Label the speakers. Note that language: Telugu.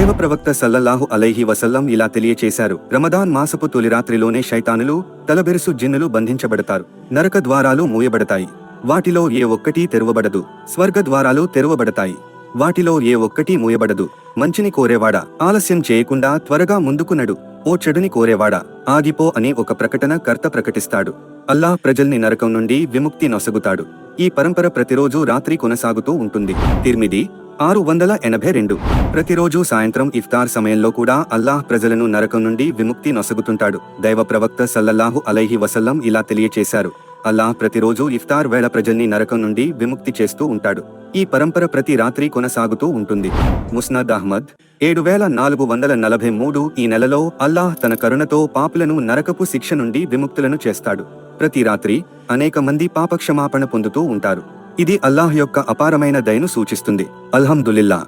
Speaker 1: దైవ ప్రవక్త సల్లల్లాహు అలైహి వసల్లం ఇలా తెలియచేశారు. రమదాన్ మాసపు తొలి రాత్రిలోనే శైతానులు తలబెరుసు జిన్నులు బంధించబడతారు. నరక ద్వారాలు మూయబడతాయి. వాటిలో ఏ ఒక్కటీ తెరవబడదు. స్వర్గ ద్వారాలు తెరవబడతాయి. వాటిలో ఏ ఒక్కటి మూయబడదు. మంచిని కోరేవాడా ఆలస్యం చేయకుండా త్వరగా ముందుకు నడు. ఓ చెడుని కోరేవాడా ఆగిపో అని ఒక ప్రకటన కర్త ప్రకటిస్తాడు. అల్లాహ్ ప్రజల్ని నరకం నుండి విముక్తి నొసగుతాడు. ఈ పరంపర ప్రతిరోజు రాత్రి కొనసాగుతూ ఉంటుంది. తిర్మిది ఆరు వందల ఎనభై రెండు. ప్రతిరోజు సాయంత్రం ఇఫ్తార్ సమయంలో కూడా అల్లాహ్ ప్రజలను నరకం నుండి విముక్తి నొసగుతుంటాడు. దైవ ప్రవక్త సల్లల్లాహు అలైహి వసల్లం ఇలా తెలియచేశారు. అల్లాహ్ ప్రతిరోజు ఇఫ్తార్ వేళ ప్రజల్ని నరకం నుండి విముక్తి చేస్తూ ఉంటాడు. ఈ పరంపర ప్రతి రాత్రి కొనసాగుతూ ఉంటుంది. ముస్నద్ అహ్మద్ ఏడు వేల నాలుగు వందల నలభై మూడు ఈ నెలలో అల్లాహ్ తన కరుణతో పాపులను నరకపు శిక్ష నుండి విముక్తులను చేస్తాడు. ప్రతి రాత్రి అనేక మంది పాపక్షమాపణ పొందుతూ ఉంటారు. ఇది అల్లాహ్ యొక్క అపారమైన దయను సూచిస్తుంది. అల్హమ్దులిల్లా.